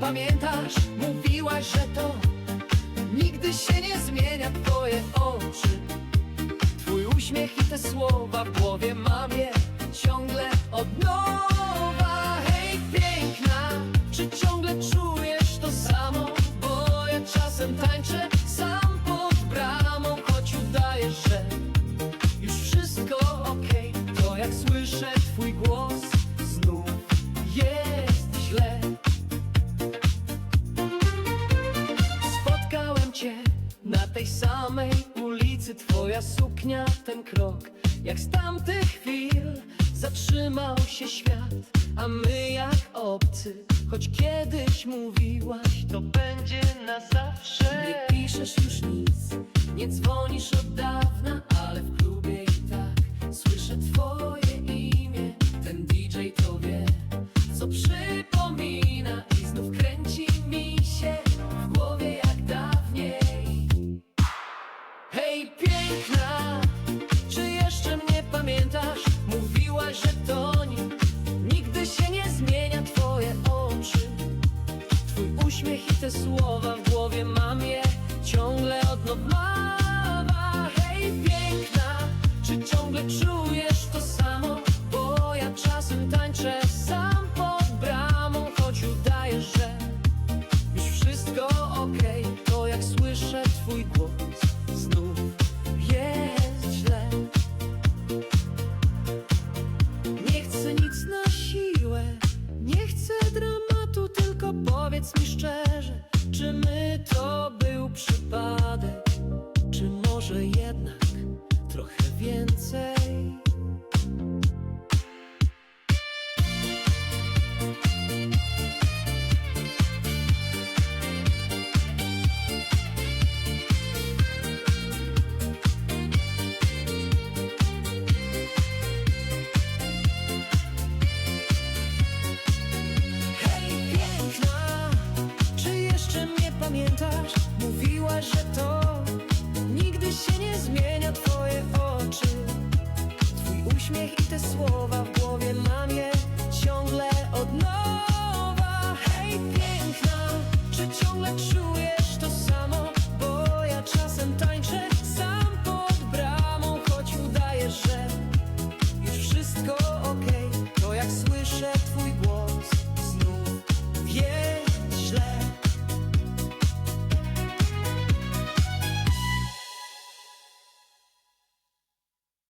pamiętasz, mówiłaś, że to Nigdy się nie zmienia twoje oczy. Twój uśmiech i te słowa w głowie mam je ciągle od nowa. Hej piękna, czy ciągle czujesz to samo? Bo ja czasem tańczę ulicy Twoja suknia, ten krok Jak z tamtych chwil zatrzymał się świat. A my jak obcy Choć kiedyś mówiłaś To będzie na zawsze. Nie piszesz już nic Nie dzwonisz od dawna Piękna, czy jeszcze mnie pamiętasz? Mówiłaś, że to nic, nigdy się nie zmienia twoje oczy. Twój uśmiech i te słowa w głowie mam Powiedz mi szczerze, czy my to uśmiech i te słowa w głowie mam je ciągle od nowa.